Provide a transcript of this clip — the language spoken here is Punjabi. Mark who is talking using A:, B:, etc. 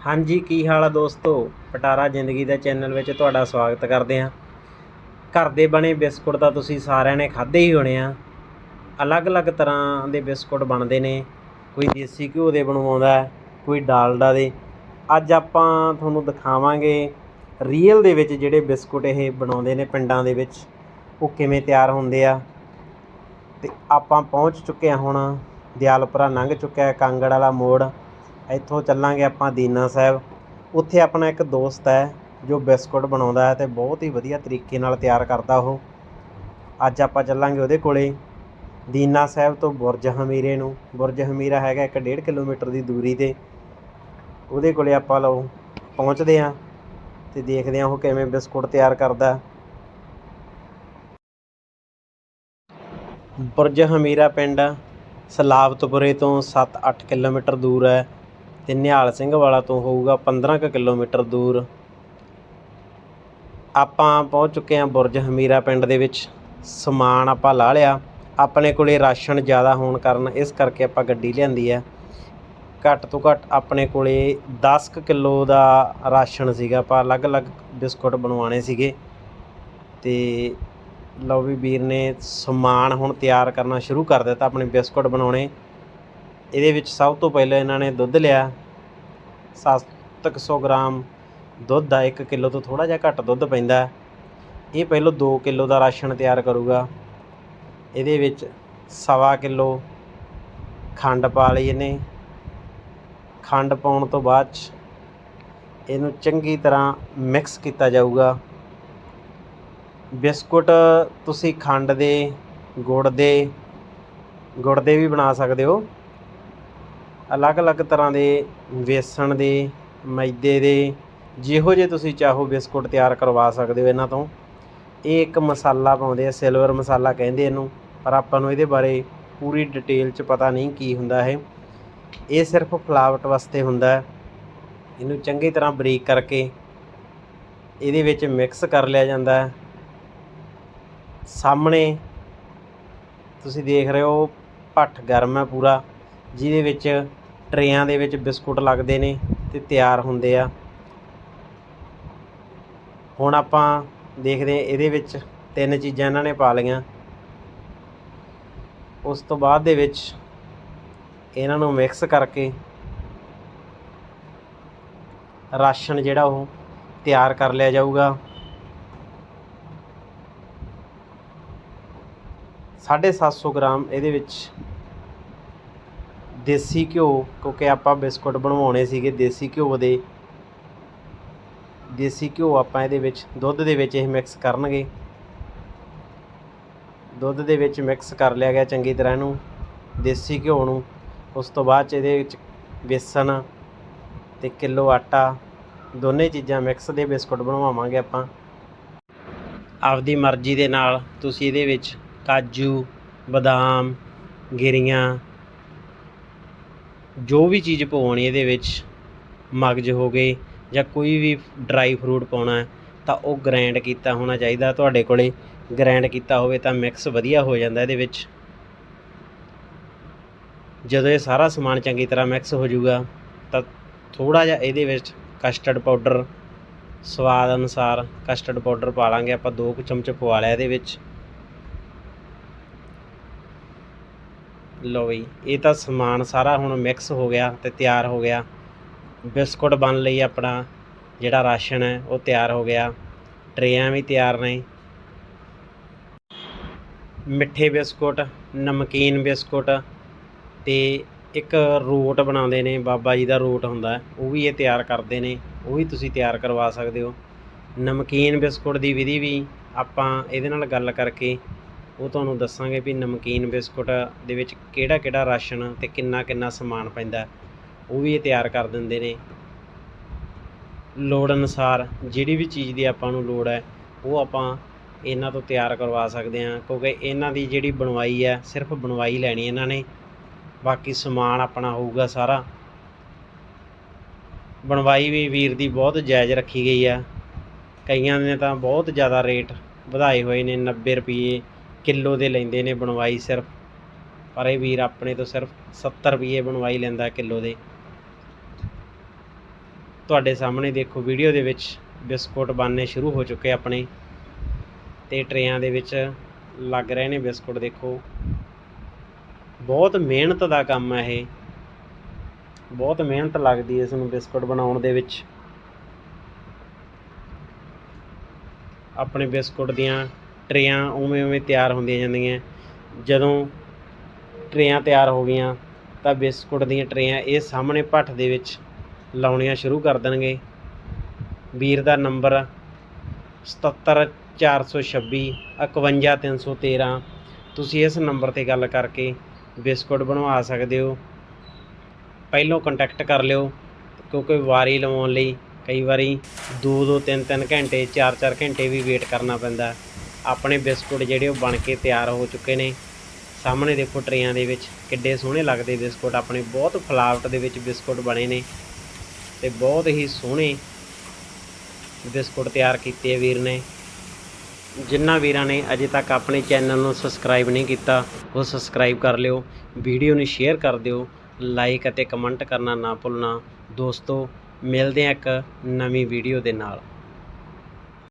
A: ਹਾਂਜੀ, ਕੀ ਹਾਲ ਆ ਦੋਸਤੋ? ਪਟਾਰਾ ਜ਼ਿੰਦਗੀ ਦਾ ਚੈਨਲ ਵਿੱਚ ਤੁਹਾਡਾ ਸਵਾਗਤ ਕਰਦੇ ਹਾਂ। ਘਰ ਦੇ ਬਣੇ ਬਿਸਕੁਟ ਤਾਂ ਤੁਸੀਂ ਸਾਰਿਆਂ ਨੇ ਖਾਦੇ ਹੀ ਹੋਣੇ ਆ। ਅਲੱਗ-ਅਲੱਗ ਤਰ੍ਹਾਂ ਦੇ ਬਿਸਕੁਟ ਬਣਦੇ ਨੇ। ਕੋਈ ਦੇਸੀ ਘਿਓ ਦੇ ਬਣਵਾਉਂਦਾ ਕੋਈ ਡਾਲਡਾ ਦੇ ਅੱਜ ਆਪਾਂ ਤੁਹਾਨੂੰ ਦਿਖਾਵਾਂਗੇ ਰੀਅਲ ਦੇ ਵਿੱਚ ਜਿਹੜੇ ਬਿਸਕੁਟ ਇਹ ਬਣਾਉਂਦੇ ਨੇ ਪਿੰਡਾਂ ਦੇ ਵਿੱਚ। ਉਹ ਕਿਵੇਂ ਤਿਆਰ ਹੁੰਦੇ ਆ। ਤੇ ਆਪਾਂ ਪਹੁੰਚ ਚੁੱਕੇ ਹਾਂ ਹੁਣ। ਦਿਆਲਪੁਰਾ ਲੰਘ ਚੁੱਕਿਆ ਕਾਂਗੜ ਵਾਲਾ ਮੋੜ। ਇੱਥੋਂ ਚੱਲਾਂਗੇ ਆਪਾਂ ਦੀਨਾ ਸਾਹਿਬ। ਉੱਥੇ ਆਪਣਾ ਇੱਕ ਦੋਸਤ ਹੈ ਜੋ ਬਿਸਕੁਟ ਬਣਾਉਂਦਾ ਹੈ ਤੇ ਬਹੁਤ ਹੀ ਵਧੀਆ ਤਰੀਕੇ ਨਾਲ ਤਿਆਰ ਕਰਦਾ ਉਹ। ਅੱਜ ਆਪਾਂ ਚੱਲਾਂਗੇ ਉਹਦੇ ਕੋਲੇ। ਦੀਨਾ ਸਾਹਿਬ ਤੋਂ ਬੁਰਜ ਹਮੀਰੇ ਨੂੰ। ਬੁਰਜ ਹਮੀਰਾ ਹੈਗਾ ਇੱਕ 1.5 ਕਿਲੋਮੀਟਰ ਦੀ ਦੂਰੀ ਤੇ। ਉਹਦੇ ਕੋਲੇ ਆਪਾਂ ਲਓ, ਪਹੁੰਚਦੇ ਹਾਂ ਤੇ ਦੇਖਦੇ ਹਾਂ ਉਹ ਕਿਵੇਂ ਬਿਸਕੁਟ ਤਿਆਰ ਕਰਦਾ। ਬੁਰਜ ਹਮੀਰਾ ਪਿੰਡ ਸਲਾਬਤਪੁਰੇ ਤੋਂ 7-8 ਕਿਲੋਮੀਟਰ ਦੂਰ ਹੈ। ਤੇ ਨਿਹਾਲ ਸਿੰਘ ਵਾਲਾ ਤੋਂ ਹੋਊਗਾ 15 ਕੁ ਕਿਲੋਮੀਟਰ ਦੂਰ। ਆਪਾਂ ਪਹੁੰਚ ਚੁੱਕੇ ਹਾਂ ਬੁਰਜ ਹਮੀਰਾ ਪਿੰਡ ਦੇ ਵਿੱਚ। ਸਮਾਨ ਆਪਾਂ ਲਾ ਲਿਆ। ਆਪਣੇ ਕੋਲੇ ਰਾਸ਼ਨ ਜ਼ਿਆਦਾ ਹੋਣ ਕਾਰਨ ਇਸ ਕਰਕੇ ਆਪਾਂ ਗੱਡੀ ਲਿਆਂਦੀ ਹੈ। ਘੱਟ ਤੋਂ ਘੱਟ ਆਪਣੇ ਕੋਲੇ 10 ਕੁ ਕਿਲੋ ਦਾ ਰਾਸ਼ਨ ਸੀਗਾ। ਆਪਾਂ ਅਲੱਗ-ਅਲੱਗ ਬਿਸਕੁਟ ਬਣਵਾਉਣੇ ਸੀਗੇ। ਤੇ ਲਓ ਵੀ ਵੀਰ ਨੇ ਸਮਾਨ ਹੁਣ ਤਿਆਰ ਕਰਨਾ ਸ਼ੁਰੂ ਕਰ ਦਿੱਤਾ। ਆਪਣੇ ਬਿਸਕੁਟ ਬਣਾਉਣੇ। ਇਹਦੇ ਵਿੱਚ ਸਭ ਤੋਂ ਪਹਿਲਾਂ ਇਹਨਾਂ ਨੇ ਦੁੱਧ ਲਿਆ। 700 ਗ੍ਰਾਮ ਦੁੱਧ ਦਾ 1 ਕਿਲੋ ਤੋਂ ਥੋੜਾ ਜਿਹਾ ਘੱਟ ਦੁੱਧ ਪੈਂਦਾ ਇਹ ਪਹਿਲਾਂ 2 ਕਿਲੋ ਦਾ ਰਾਸ਼ਨ ਤਿਆਰ ਕਰੂਗਾ। ਇਹਦੇ ਵਿੱਚ ਸਵਾ ਕਿਲੋ ਖੰਡ ਪਾ ਲਈ ਇਹਨੇ। ਖੰਡ ਪਾਉਣ ਤੋਂ ਬਾਅਦ 'ਚ ਇਹਨੂੰ ਚੰਗੀ ਤਰ੍ਹਾਂ ਮਿਕਸ ਕੀਤਾ ਜਾਊਗਾ। ਬਿਸਕੁਟ ਤੁਸੀਂ ਖੰਡ ਦੇ, ਗੁੜ ਦੇ ਗੁੜ ਦੇ ਵੀ ਬਣਾ ਸਕਦੇ ਹੋ। ਅਲੱਗ-ਅਲੱਗ ਤਰ੍ਹਾਂ ਦੇ ਵੇਸਣ ਦੇ, ਮੈਦੇ ਦੇ, ਜਿਹੋ ਜੇ ਤੁਸੀਂ ਚਾਹੋ ਬਿਸਕੁਟ ਤਿਆਰ ਕਰਵਾ ਸਕਦੇ ਹੋ ਇਹਨਾਂ ਤੋਂ। ਇਹ ਇੱਕ ਮਸਾਲਾ ਪਾਉਂਦੇ ਆ, ਸਿਲਵਰ ਮਸਾਲਾ ਕਹਿੰਦੇ ਇਹਨੂੰ, ਪਰ ਆਪਾਂ ਨੂੰ ਇਹਦੇ ਬਾਰੇ ਪੂਰੀ ਡਿਟੇਲ 'ਚ ਪਤਾ ਨਹੀਂ ਕੀ ਹੁੰਦਾ ਇਹ। ਇਹ ਸਿਰਫ ਫਲਾਵਟ ਵਾਸਤੇ ਹੁੰਦਾ ਹੈ। ਇਹਨੂੰ ਚੰਗੀ ਤਰ੍ਹਾਂ ਬਰੀਕ ਕਰਕੇ ਇਹਦੇ ਵਿੱਚ ਮਿਕਸ ਕਰ ਲਿਆ ਜਾਂਦਾ ਹੈ। ਸਾਹਮਣੇ ਤੁਸੀਂ ਦੇਖ ਰਹੇ ਹੋ, ਭੱਠ ਗਰਮ ਹੈ ਪੂਰਾ, ਜਿਹਦੇ ਵਿੱਚ ਟਰੇਆਂ ਦੇ ਵਿੱਚ ਬਿਸਕੁਟ ਲੱਗਦੇ ਨੇ ਤੇ ਤਿਆਰ ਹੁੰਦੇ ਆ। ਹੁਣ ਆਪਾਂ ਦੇਖਦੇ ਹਾਂ ਇਹਦੇ ਵਿੱਚ ਤਿੰਨ ਚੀਜ਼ਾਂ ਇਹਨਾਂ ਨੇ ਪਾ ਲਈਆਂ। ਉਸ ਤੋਂ ਬਾਅਦ ਦੇ ਵਿੱਚ ਇਹਨਾਂ ਨੂੰ ਮਿਕਸ ਕਰਕੇ ਰਾਸ਼ਨ ਜਿਹੜਾ ਉਹ ਤਿਆਰ ਕਰ ਲਿਆ ਜਾਊਗਾ। 750 ਗ੍ਰਾਮ ਇਹਦੇ ਵਿੱਚ ਦੇਸੀ ਘਿਓ, ਕਿਉਂਕਿ ਆਪਾਂ ਬਿਸਕੁਟ ਬਣਵਾਉਣੇ ਸੀਗੇ ਦੇਸੀ ਘਿਓ ਦੇ। ਦੇਸੀ ਘਿਓ ਆਪਾਂ ਇਹਦੇ ਵਿੱਚ, ਦੁੱਧ ਦੇ ਵਿੱਚ ਇਹ ਮਿਕਸ ਕਰਨਗੇ। ਦੁੱਧ ਦੇ ਵਿੱਚ ਮਿਕਸ ਕਰ ਲਿਆ ਗਿਆ ਚੰਗੀ ਤਰ੍ਹਾਂ ਇਹਨੂੰ, ਦੇਸੀ ਘਿਓ ਨੂੰ। ਉਸ ਤੋਂ ਬਾਅਦ ਚ ਇਹਦੇ ਵਿੱਚ ਬੇਸਣ ਤੇ ਕਿਲੋ ਆਟਾ, ਦੋਨੇ ਚੀਜ਼ਾਂ ਮਿਕਸ ਦੇ ਬਿਸਕੁਟ ਬਣਵਾਵਾਂਗੇ ਆਪਾਂ। ਆਪਦੀ ਮਰਜ਼ੀ ਦੇ ਨਾਲ ਤੁਸੀਂ ਇਹਦੇ ਵਿੱਚ ਕਾਜੂ, ਬਦਾਮ, ਗਿਰੀਆਂ ਜੋ ਵੀ ਚੀਜ਼ ਪਵਾਉਣੀ ਇਹਦੇ ਵਿੱਚ, ਮਗਜ ਹੋ ਗਏ ਜਾਂ ਕੋਈ ਵੀ ਡਰਾਈ ਫਰੂਟ ਪਾਉਣਾ ਤਾਂ ਉਹ ਗ੍ਰੈਂਡ ਕੀਤਾ ਹੋਣਾ ਚਾਹੀਦਾ ਤੁਹਾਡੇ ਕੋਲੇ। ਗ੍ਰਾਈਂਡ ਕੀਤਾ ਹੋਵੇ ਤਾਂ ਮਿਕਸ ਵਧੀਆ ਹੋ ਜਾਂਦਾ ਇਹਦੇ ਵਿੱਚ। ਜਦੋਂ ਇਹ ਸਾਰਾ ਸਮਾਨ ਚੰਗੀ ਤਰ੍ਹਾਂ ਮਿਕਸ ਹੋ ਜਾਊਗਾ, ਤਾਂ ਥੋੜਾ ਜਿਹਾ ਇਹਦੇ ਵਿੱਚ ਕਸਟਰਡ ਪਾਊਡਰ ਸਵਾਦ ਅਨੁਸਾਰ ਕਸਟਰਡ ਪਾਊਡਰ ਪਾ ਲਾਂਗੇ। ਆਪਾਂ ਦੋ ਕੁ ਚਮਚ ਪਵਾ ਲਿਆ ਇਹਦੇ ਵਿੱਚ। ਲਓ ਜੀ ਇਹ ਤਾਂ ਸਮਾਨ ਸਾਰਾ ਹੁਣ ਮਿਕਸ ਹੋ ਗਿਆ ਤੇ ਤਿਆਰ ਹੋ ਗਿਆ। ਬਿਸਕੁਟ ਬਣ ਲਈ ਆਪਣਾ, ਜਿਹੜਾ ਰਾਸ਼ਨ ਹੈ, ਉਹ ਤਿਆਰ ਹੋ ਗਿਆ। ਟਰੇਆਂ ਵੀ ਤਿਆਰ ਨੇ। ਮਿੱਠੇ ਬਿਸਕੁਟ, ਨਮਕੀਨ ਬਿਸਕੁਟ ਤੇ ਇੱਕ ਰੋਟ ਬਣਾਉਂਦੇ ਨੇ, ਬਾਬਾ ਜੀ ਦਾ ਰੋਟ ਹੁੰਦਾ ਉਹ ਵੀ ਇਹ ਤਿਆਰ ਕਰਦੇ ਨੇ, ਉਹ ਵੀ ਤੁਸੀਂ ਤਿਆਰ ਕਰਵਾ ਸਕਦੇ ਹੋ। ਨਮਕੀਨ ਬਿਸਕੁਟ ਦੀ ਵਿਧੀ ਵੀ ਆਪਾਂ ਇਹਦੇ ਨਾਲ ਗੱਲ ਕਰਕੇ ਉਹ ਤੁਹਾਨੂੰ ਦੱਸਾਂਗੇ ਵੀ ਨਮਕੀਨ ਬਿਸਕੁਟ ਦੇ ਵਿੱਚ ਕਿਹੜਾ ਕਿਹੜਾ ਰਾਸ਼ਨ ਤੇ ਕਿੰਨਾ ਕਿੰਨਾ ਸਮਾਨ ਪੈਂਦਾ। ਉਹ ਵੀ ਇਹ ਤਿਆਰ ਕਰ ਦਿੰਦੇ ਨੇ। ਲੋੜ ਅਨੁਸਾਰ ਜਿਹੜੀ ਵੀ ਚੀਜ਼ ਦੀ ਆਪਾਂ ਨੂੰ ਲੋੜ ਹੈ, ਉਹ ਆਪਾਂ ਇਹਨਾਂ ਤੋਂ ਤਿਆਰ ਕਰਵਾ ਸਕਦੇ ਹਾਂ, ਕਿਉਂਕਿ ਇਹਨਾਂ ਦੀ ਜਿਹੜੀ ਬਣਵਾਈ ਹੈ, ਸਿਰਫ ਬਣਵਾਈ ਲੈਣੀ ਇਹਨਾਂ ਨੇ। ਬਾਕੀ ਸਮਾਨ ਆਪਣਾ ਹੋਊਗਾ ਸਾਰਾ। ਬਣਵਾਈ ਵੀ ਵੀਰ ਦੀ ਬਹੁਤ ਜਾਇਜ਼ ਰੱਖੀ ਗਈ ਆ ਕਈਆਂ ਨੇ ਤਾਂ ਬਹੁਤ ਜ਼ਿਆਦਾ ਰੇਟ ਵਧਾਏ ਹੋਏ ਨੇ 90 ਰੁਪਏ ਕਿਲੋ ਦੇ ਲੈਂਦੇ ਨੇ ਬਣਵਾਈ ਸਿਰਫ। ਪਰ ਇਹ ਵੀਰ ਆਪਣੇ ਤੋਂ ਸਿਰਫ 70 ਰੁਪਏ ਬਣਵਾਈ ਲੈਂਦਾ ਕਿਲੋ ਦੇ। ਤੁਹਾਡੇ ਸਾਹਮਣੇ ਦੇਖੋ ਵੀਡੀਓ ਦੇ ਵਿੱਚ ਬਿਸਕੁਟ ਬਣਨੇ ਸ਼ੁਰੂ ਹੋ ਚੁੱਕੇ ਆਪਣੇ। ਤੇ ਟਰੇਆਂ ਦੇ ਵਿੱਚ ਲੱਗ ਰਹੇ ਨੇ ਬਿਸਕੁਟ, ਦੇਖੋ। ਬਹੁਤ ਮਿਹਨਤ ਦਾ ਕੰਮ ਹੈ ਇਹ। ਬਹੁਤ ਮਿਹਨਤ ਲੱਗਦੀ ਹੈ ਇਸ ਨੂੰ ਬਿਸਕੁਟ ਬਣਾਉਣ ਦੇ ਵਿੱਚ। ਆਪਣੇ ਬਿਸਕੁਟ ਦੀਆਂ ਟਰੇਆਂ ਉਵੇਂ ਉਵੇਂ ਤਿਆਰ ਹੁੰਦੀਆਂ ਜਾਂਦੀਆਂ। ਜਦੋਂ ਟਰੇਆਂ ਤਿਆਰ ਹੋ ਗਈਆਂ, ਤਾਂ ਬਿਸਕੁਟ ਦੀਆਂ ਟਰੇਆਂ ਇਹ ਸਾਹਮਣੇ ਭੱਠ ਦੇ ਵਿੱਚ ਲਾਉਣੀਆਂ ਸ਼ੁਰੂ ਕਰ ਦੇਣਗੇ। ਵੀਰ ਦਾ ਨੰਬਰ 77426 51313 ਤੁਸੀਂ ਇਸ ਨੰਬਰ ਤੇ ਗੱਲ ਕਰਕੇ ਬਿਸਕੁਟ ਬਣਵਾ ਸਕਦੇ ਹੋ। ਪਹਿਲੋਂ ਕੰਟੈਕਟ ਕਰ ਲਿਓ, ਕਿਉਂਕਿ ਵਾਰੀ ਲਵਾਉਣ ਲਈ ਕਈ ਵਾਰੀ 2-2 3-3 ਘੰਟੇ 4-4 ਘੰਟੇ ਵੀ ਵੇਟ ਕਰਨਾ ਪੈਂਦਾ। ਆਪਣੇ ਬਿਸਕੁਟ ਜਿਹੜੇ ਉਹ ਬਣ ਕੇ ਤਿਆਰ ਹੋ ਚੁੱਕੇ ਨੇ। ਸਾਹਮਣੇ ਦੇਖੋ ਟਰੇਆਂ ਦੇ ਵਿੱਚ ਕਿੱਡੇ ਸੋਹਣੇ ਲੱਗਦੇ ਬਿਸਕੁਟ। ਆਪਣੇ ਬਹੁਤ ਫਲਾਵਟ ਦੇ ਵਿੱਚ ਬਿਸਕੁਟ ਬਣੇ ਨੇ ਤੇ ਬਹੁਤ ਹੀ ਸੋਹਣੇ ਬਿਸਕੁਟ ਤਿਆਰ ਕੀਤੇ ਵੀਰ ਨੇ। ਜਿਨ੍ਹਾਂ ਵੀਰਾਂ ਨੇ ਅਜੇ ਤੱਕ ਆਪਣੇ ਚੈਨਲ ਨੂੰ ਸਬਸਕ੍ਰਾਈਬ ਨਹੀਂ ਕੀਤਾ, ਉਹ ਸਬਸਕ੍ਰਾਈਬ ਕਰ ਲਿਓ। ਵੀਡੀਓ ਨੂੰ ਸ਼ੇਅਰ ਕਰ ਦਿਓ। ਲਾਈਕ ਅਤੇ ਕਮੈਂਟ ਕਰਨਾ ਨਾ ਭੁੱਲਣਾ। ਦੋਸਤੋ, ਮਿਲਦੇ ਹਾਂ ਇੱਕ ਨਵੀਂ ਵੀਡੀਓ ਦੇ ਨਾਲ।